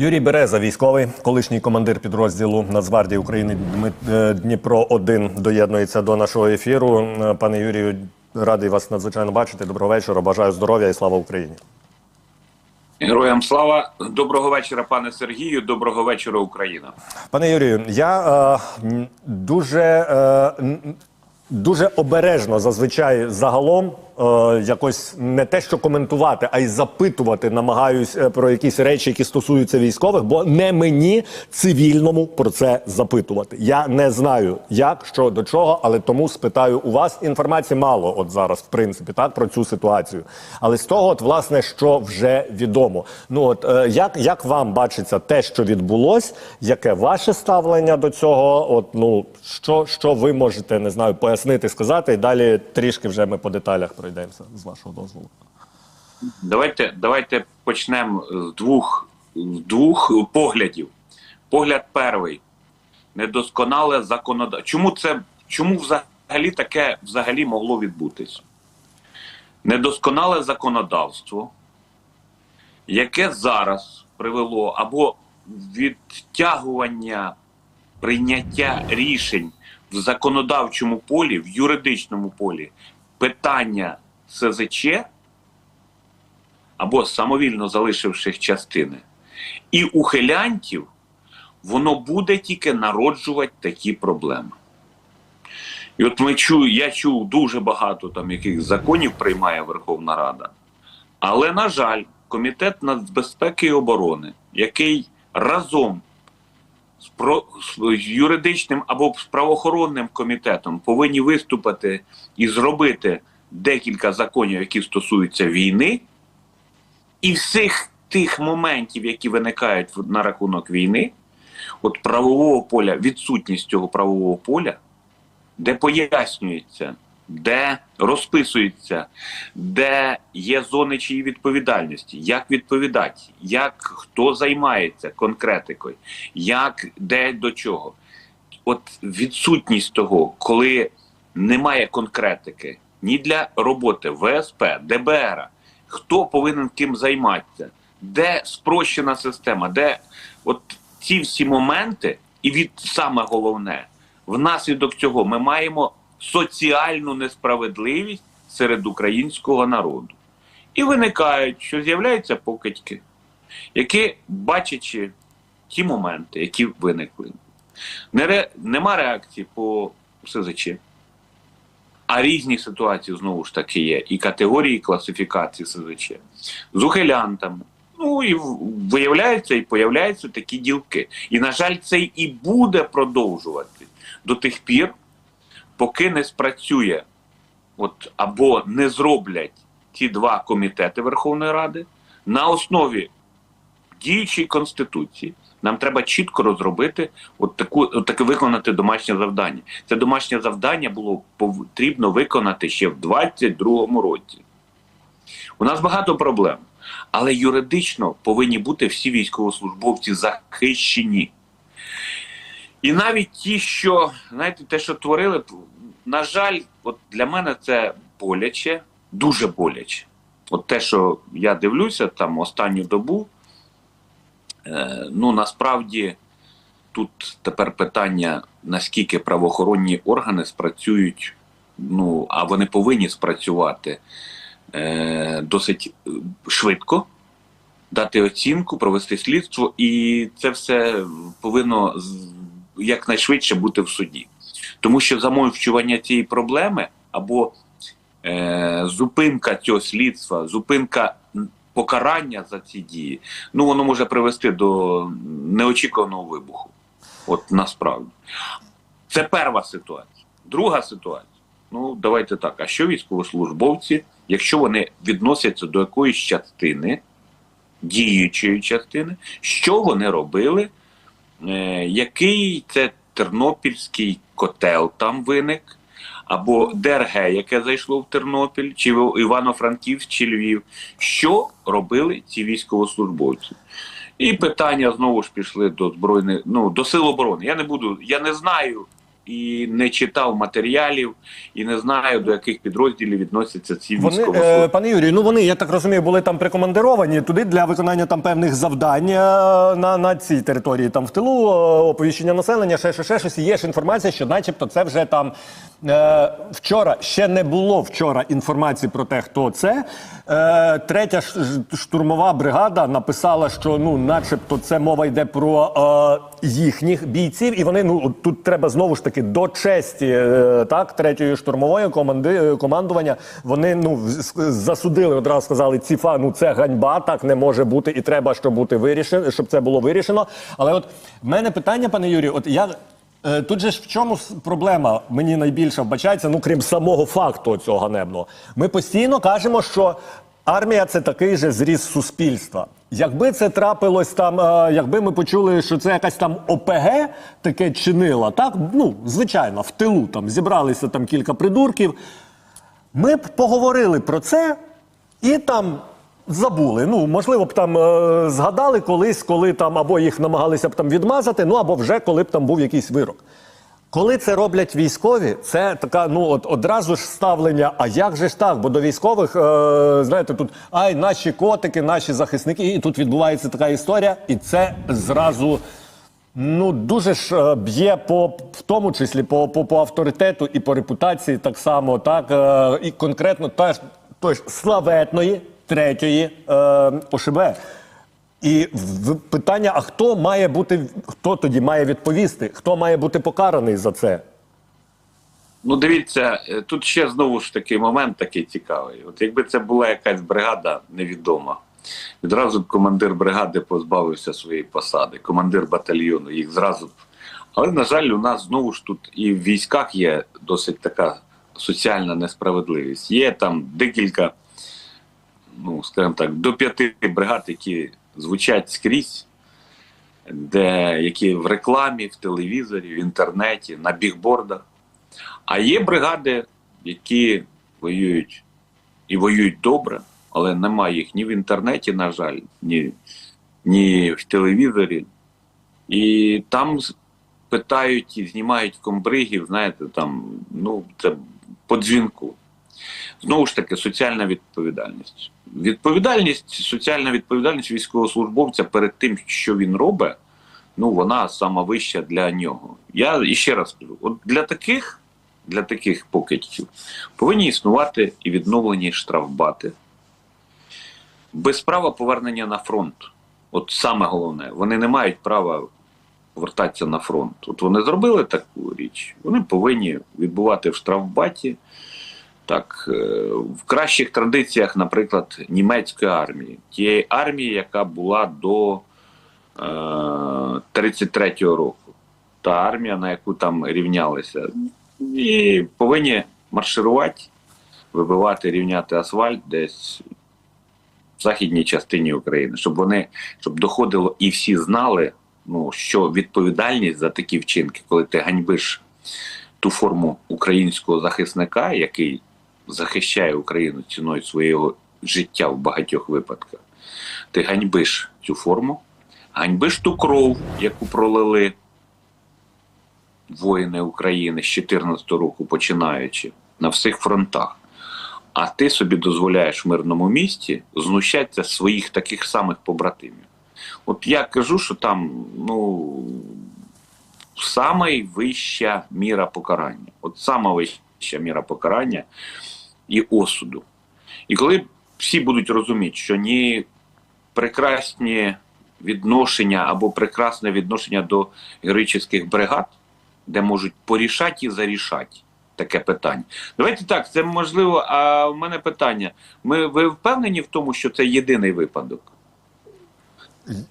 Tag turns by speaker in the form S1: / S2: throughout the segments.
S1: Юрій Береза, військовий, колишній командир підрозділу Нацгвардії України е, Дніпро 1 доєднується до нашого ефіру. Е, Пане Юрію, радий вас надзвичайно бачити. Доброго вечора. Бажаю здоров'я і слава Україні.
S2: Героям слава, доброго вечора, пане Сергію. Доброго вечора, Україна.
S1: Пане Юрію, я е, дуже, е, дуже обережно зазвичай загалом е, якось не те, що коментувати, а й запитувати намагаюсь е, про якісь речі, які стосуються військових, бо не мені цивільному про це запитувати. Я не знаю, як що до чого, але тому спитаю у вас. Інформації мало, от зараз, в принципі, так про цю ситуацію. Але з того, от власне, що вже відомо. Ну от е, як, як вам бачиться те, що відбулось, яке ваше ставлення до цього? От ну що, що ви можете не знаю, пояснити, сказати, і далі трішки вже ми по деталях пройдемося з вашого дозволу.
S2: Давайте, давайте почнемо з двох, двох поглядів. Погляд перший. Недосконале законодавство. Чому це чому взагалі таке взагалі могло відбутися? Недосконале законодавство, яке зараз привело або відтягування прийняття рішень в законодавчому полі, в юридичному полі питання СЗЧ або самовільно залишивших частини, і ухилянтів, воно буде тільки народжувати такі проблеми. І от ми чую, я чув дуже багато там яких законів приймає Верховна Рада. Але, на жаль, Комітет нацбезпеки і оборони, який разом з, про, з юридичним або з правоохоронним комітетом повинні виступити і зробити декілька законів, які стосуються війни, і всіх тих моментів, які виникають на рахунок війни, от правового поля, відсутність цього правового поля, де пояснюється, де розписується, де є зони чиї відповідальності, як відповідати, як хто займається конкретикою, як де до чого. От відсутність того, коли немає конкретики ні для роботи ВСП, ДБР, хто повинен ким займатися, де спрощена система, де от ці всі моменти, і від саме головне, внаслідок цього ми маємо соціальну несправедливість серед українського народу. І виникають, що з'являються покидьки, які, бачачи ті моменти, які виникли, не ре, нема реакції по СЗЧ. А різні ситуації знову ж таки є. І категорії класифікації СЗЧ з ухилянтами. Ну і виявляються і появляються такі ділки. І, на жаль, це і буде продовжувати до тих пір, поки не спрацює, от або не зроблять ті два комітети Верховної Ради на основі діючої конституції. Нам треба чітко розробити от таку, от таке виконати домашнє завдання. Це домашнє завдання було потрібно виконати ще в 22-му році. У нас багато проблем, але юридично повинні бути всі військовослужбовці захищені. І навіть ті, що знаєте, те, що творили, на жаль, от для мене це боляче, дуже боляче. От те, що я дивлюся там останню добу, ну насправді тут тепер питання, наскільки правоохоронні органи спрацюють, ну а вони повинні спрацювати е, досить е, швидко, дати оцінку, провести слідство, і це все повинно якнайшвидше бути в суді. Тому що замовчування цієї проблеми або е, зупинка цього слідства, зупинка покарання за ці дії, ну воно може привести до неочікуваного вибуху. От насправді. Це перша ситуація. Друга ситуація. Ну, давайте так. А що військовослужбовці, якщо вони відносяться до якоїсь частини, діючої частини, що вони робили, е, який це Тернопільський котел там виник, або ДРГ, яке зайшло в Тернопіль, чи в Івано-Франківськ, чи Львів. Що робили ці військовослужбовці? І питання знову ж пішли до збройних, ну до сил оборони. Я не буду, я не знаю і не читав матеріалів, і не знаю, до яких підрозділів відносяться ці
S1: Вони, е, пане Юрію, ну вони, я так розумію, були там прикомандировані туди для виконання там певних завдань е, на, на цій території, там в тилу, е, оповіщення населення, ще, ще, ще щось. Є ж інформація, що начебто це вже там е, вчора, ще не було вчора інформації про те, хто це. Е, третя штурмова бригада написала, що ну, начебто, це мова йде про е, їхніх бійців, і вони ну тут треба знову ж таки до честі так третьої штурмової команди командування. Вони ну засудили одразу сказали, ці фа ну це ганьба, так не може бути, і треба, щоб бути вирішено, щоб це було вирішено. Але от в мене питання, пане Юрію, от я. Е, Тут же ж в чому проблема мені найбільше вбачається, ну крім самого факту цього ганебного. Ми постійно кажемо, що армія це такий же зріз суспільства. Якби це трапилось там, е, якби ми почули, що це якась там ОПГ таке чинила, так ну звичайно, в тилу там зібралися там кілька придурків. Ми б поговорили про це і там забули. Ну, можливо, б там е, згадали колись, коли там або їх намагалися б там відмазати, ну або вже коли б там був якийсь вирок. Коли це роблять військові, це така, ну от одразу ж ставлення. А як же ж так? Бо до військових, е, знаєте, тут ай, наші котики, наші захисники, і тут відбувається така історія, і це зразу. Ну, дуже ж е, б'є по в тому числі по, по, по авторитету і по репутації так само, так е, і конкретно теж той ж славетної третьої е, ОШБ. І питання: а хто має бути, хто тоді має відповісти? Хто має бути покараний за це?
S2: Ну, дивіться, е, тут ще знову ж такий момент такий цікавий. От якби це була якась бригада невідома, відразу б командир бригади позбавився своєї посади, командир батальйону, їх зразу б. Але, на жаль, у нас знову ж тут і в військах є досить така соціальна несправедливість. Є там декілька, ну, скажімо так, до п'яти бригад, які звучать скрізь, де, які в рекламі, в телевізорі, в інтернеті, на бігбордах. А є бригади, які воюють і воюють добре, але немає їх ні в інтернеті, на жаль, ні, ні в телевізорі. І там питають і знімають комбригів, знаєте, там, ну, це по дзвінку. Знову ж таки, соціальна відповідальність. Відповідальність, соціальна відповідальність військовослужбовця перед тим, що він робить, ну вона сама вища для нього. Я іще раз кажу: от для таких, для таких покидьків повинні існувати і відновлені штрафбати без права повернення на фронт. От саме головне, вони не мають права повертатися на фронт. От вони зробили таку річ, вони повинні відбувати в штрафбаті. Так, е, в кращих традиціях, наприклад, німецької армії, тієї армії, яка була до е, 33-го року, та армія, на яку там рівнялися, і повинні марширувати, вибивати, рівняти асфальт десь в західній частині України, щоб вони щоб доходило і всі знали, ну що відповідальність за такі вчинки, коли ти ганьбиш ту форму українського захисника, який захищає Україну ціною свого життя в багатьох випадках, ти ганьбиш цю форму, ганьбиш ту кров, яку пролили воїни України з 14 року, починаючи на всіх фронтах. А ти собі дозволяєш в мирному місті знущатися своїх таких самих побратимів. От я кажу, що там, ну, саме міра покарання. От сама вища міра покарання і осуду. І коли всі будуть розуміти, що ні прекрасні відношення або прекрасне відношення до героїчних бригад, де можуть порішати і зарішати таке питання. Давайте так, це можливо. А в мене питання: ми ви впевнені в тому, що це єдиний випадок?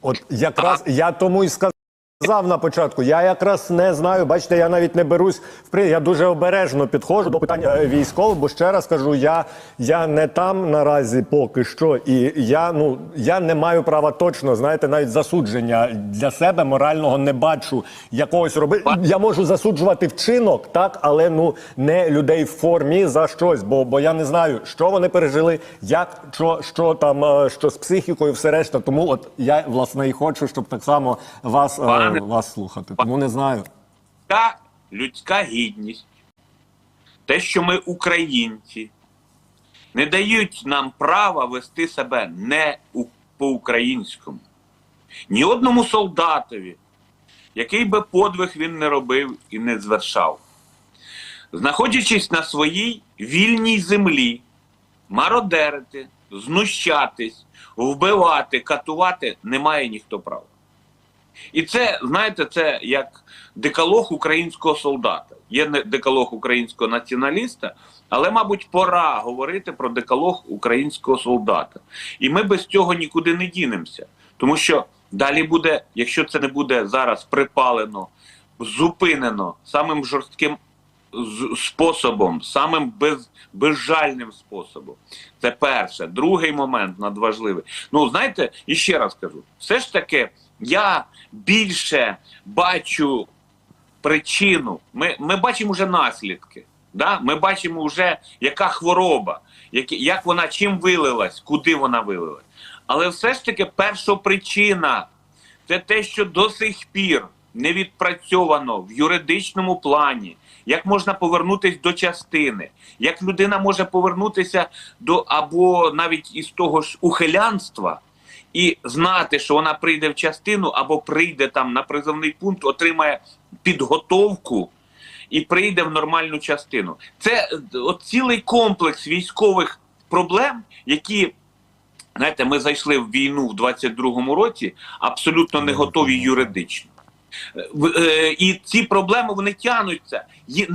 S1: От якраз я тому і сказав. На початку, я якраз не знаю. Бачите, я навіть не берусь в при. Я дуже обережно підходжу до питань е, військових, бо ще раз кажу, я, я не там наразі поки що, і я ну я не маю права точно, знаєте, навіть засудження для себе морального не бачу якогось робити. Я можу засуджувати вчинок, так, але ну не людей в формі за щось, бо, бо я не знаю, що вони пережили, як що, що там, е, що з психікою, все решта. Тому от я власне і хочу, щоб так само вас. Е, вас слухати. Тому не знаю.
S2: Я людська гідність, те, що ми українці, не дають нам права вести себе не по-українському. Ні одному солдатові, який би подвиг він не робив і не звершав. Знаходячись на своїй вільній землі, мародерити, знущатись, вбивати, катувати не має ніхто права. І це, знаєте, це як декалог українського солдата. Є декалог українського націоналіста, але, мабуть, пора говорити про декалог українського солдата. І ми без цього нікуди не дінемося. Тому що далі буде, якщо це не буде зараз припалено, зупинено самим жорстким способом, самим без, безжальним способом. Це перше. Другий момент надважливий. Ну, знаєте, і ще раз кажу: все ж таки, я більше бачу причину. Ми, ми бачимо вже наслідки. Да? Ми бачимо вже, яка хвороба, які, як вона чим вилилась, куди вона вилилась. Але все ж таки першопричина це те, що до сих пір не відпрацьовано в юридичному плані, як можна повернутися до частини, як людина може повернутися до або навіть із того ж ухилянства і знати, що вона прийде в частину або прийде там на призовний пункт, отримає підготовку і прийде в нормальну частину. Це от цілий комплекс військових проблем, які знаєте, ми зайшли в війну в 22-му році, абсолютно не готові юридично. Е, І ці проблеми вони тягнуться. Є-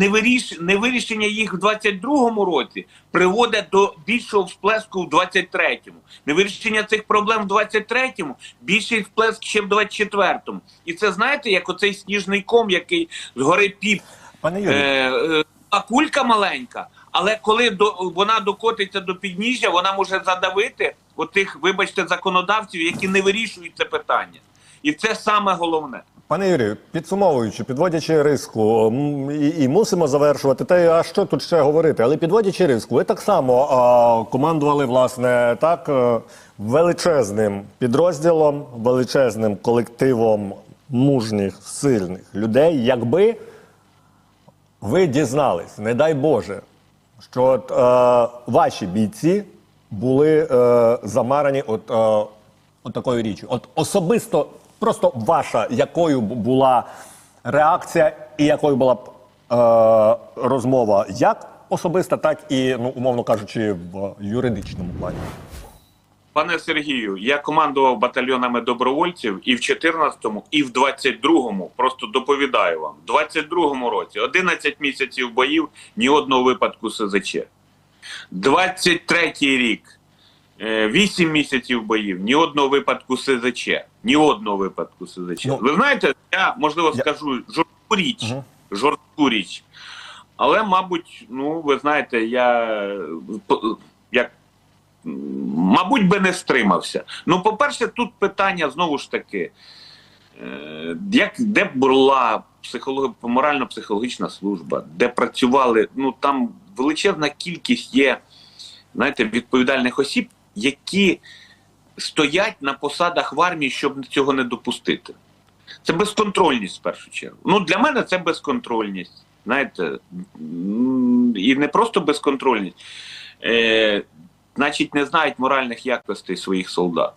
S2: Невирішення їх в 22-му році приводить до більшого всплеску в 23-му. Невирішення цих проблем в 23-му більший всплеск ще в 24-му. І це знаєте, як оцей сніжний ком, який згори піп
S1: Пане
S2: Е, е, а кулька маленька, але коли до, вона докотиться до підніжжя, вона може задавити отих, вибачте, законодавців, які не вирішують це питання. І це саме головне.
S1: Пане Юрію, підсумовуючи, підводячи риску, і, і мусимо завершувати. Й, а що тут ще говорити? Але підводячи риску, ви так само а, командували власне так е, величезним підрозділом, величезним колективом мужніх, сильних людей. Якби ви дізнались, не дай Боже, що от, е, ваші бійці були е, замарані от, е, от такою річчю. От особисто, просто ваша, якою б була реакція і якою була б е, розмова як особиста, так і, ну, умовно кажучи, в юридичному плані.
S2: Пане Сергію, я командував батальйонами добровольців і в 14-му, і в 22-му. Просто доповідаю вам. В 22-му році 11 місяців боїв, ні одного випадку СЗЧ. 23-й рік. 8 місяців боїв, ні одного випадку СЗЧ. Ні одного випадку СЗЧ.
S1: Ну,
S2: Ви знаєте, я можливо
S1: я-
S2: скажу жорстку річ.
S1: Мгм.
S2: Жорстку річ. Але, мабуть, ну ви знаєте, я е, як мабуть би не стримався. Ну, по-перше, тут питання знову ж таки, е, як, де була психолог, морально-психологічна служба, де працювали, ну там величезна кількість є, знаєте, відповідальних осіб, які стоять на посадах в армії, щоб цього не допустити. Це безконтрольність в першу чергу. Ну, для мене це безконтрольність. Знаєте, і не просто безконтрольність, е, значить, не знають моральних якостей своїх солдат.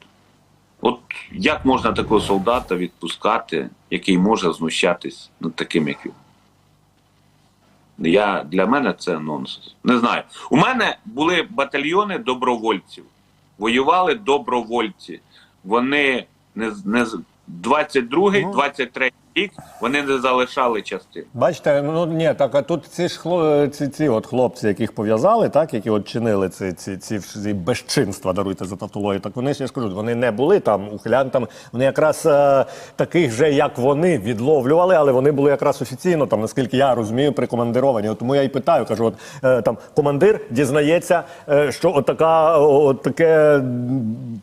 S2: От як можна такого солдата відпускати, який може знущатись над таким, як він? Я, для мене це нонсенс. Не знаю. У мене були батальйони добровольців. Воювали добровольці. Вони не, не з- 22-й,
S1: Ну.
S2: 23-й рік вони не залишали частин.
S1: Бачите, ну ні, так а тут ці ж хло, ці, ці от хлопці, яких пов'язали, так, які от чинили ці, ці, ці, ці безчинства, даруйте за тавтологію, так вони ж я ж кажу, вони не були там ухилянтами, вони якраз е, таких же, як вони, відловлювали, але вони були якраз офіційно, там, наскільки я розумію, прикомандировані. Тому я і питаю, кажу, от е, там командир дізнається, е, що от така, от таке,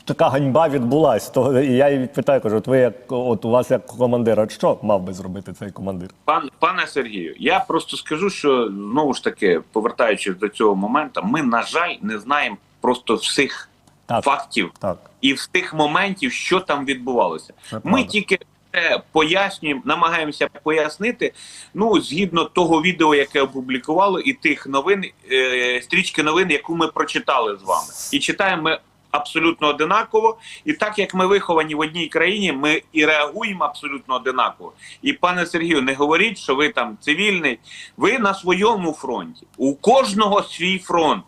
S1: така ганьба відбулась. То і я її питаю, кажу, от ви як от у вас як командир, от що мав би зробити цей командир?
S2: Пан, пане Сергію, я просто скажу, що знову ж таки, повертаючись до цього моменту, ми, на жаль, не знаємо просто всіх
S1: Так.
S2: фактів
S1: Так.
S2: і всіх моментів, що там відбувалося.
S1: Це
S2: Ми
S1: правда.
S2: тільки це пояснюємо, намагаємося пояснити. Ну, згідно того відео, яке опублікувало, і тих новин, е, стрічки новин, яку ми прочитали з вами. І читаємо ми абсолютно одинаково. І так як ми виховані в одній країні, ми і реагуємо абсолютно одинаково. І пане Сергію, не говоріть, що ви там цивільний. Ви на своєму фронті. У кожного свій фронт.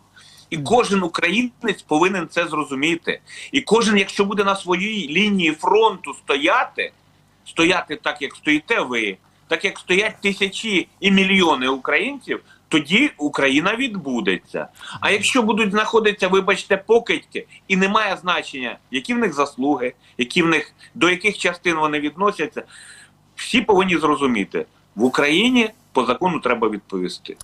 S2: І кожен українець повинен це зрозуміти. І кожен, якщо буде на своїй лінії фронту стояти, стояти так, як стоїте ви, так як стоять тисячі і мільйони українців, тоді Україна відбудеться. А якщо будуть знаходитися, вибачте, покидьки, і немає значення, які в них заслуги, які в них до яких частин вони відносяться, всі повинні зрозуміти, в Україні по закону треба відповісти.